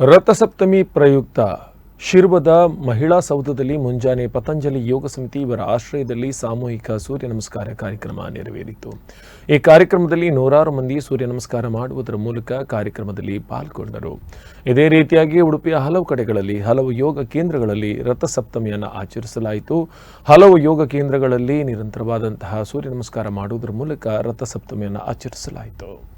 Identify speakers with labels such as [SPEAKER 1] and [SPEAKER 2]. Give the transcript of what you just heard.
[SPEAKER 1] ರಥಸಪ್ತಮಿ ಪ್ರಯುಕ್ತ ಶಿರ್ವದ ಮಹಿಳಾ ಸೌಧದಲ್ಲಿ ಮುಂಜಾನೆ ಪತಂಜಲಿ ಯೋಗ ಸಮಿತಿ ಇವರ ಆಶ್ರಯದಲ್ಲಿ ಸಾಮೂಹಿಕ ಸೂರ್ಯ ನಮಸ್ಕಾರ ಕಾರ್ಯಕ್ರಮ ನೆರವೇರಿತು. ಈ ಕಾರ್ಯಕ್ರಮದಲ್ಲಿ ನೂರಾರು ಮಂದಿ ಸೂರ್ಯ ನಮಸ್ಕಾರ ಮಾಡುವುದರ ಮೂಲಕ ಕಾರ್ಯಕ್ರಮದಲ್ಲಿ ಪಾಲ್ಗೊಂಡರು. ಇದೇ ರೀತಿಯಾಗಿ ಉಡುಪಿಯ ಹಲವು ಕಡೆಗಳಲ್ಲಿ, ಹಲವು ಯೋಗ ಕೇಂದ್ರಗಳಲ್ಲಿ ರಥಸಪ್ತಮಿಯನ್ನು ಆಚರಿಸಲಾಯಿತು. ಹಲವು ಯೋಗ ಕೇಂದ್ರಗಳಲ್ಲಿ ನಿರಂತರವಾದಂತಹ ಸೂರ್ಯ ನಮಸ್ಕಾರ ಮಾಡುವುದರ ಮೂಲಕ ರಥಸಪ್ತಮಿಯನ್ನು ಆಚರಿಸಲಾಯಿತು.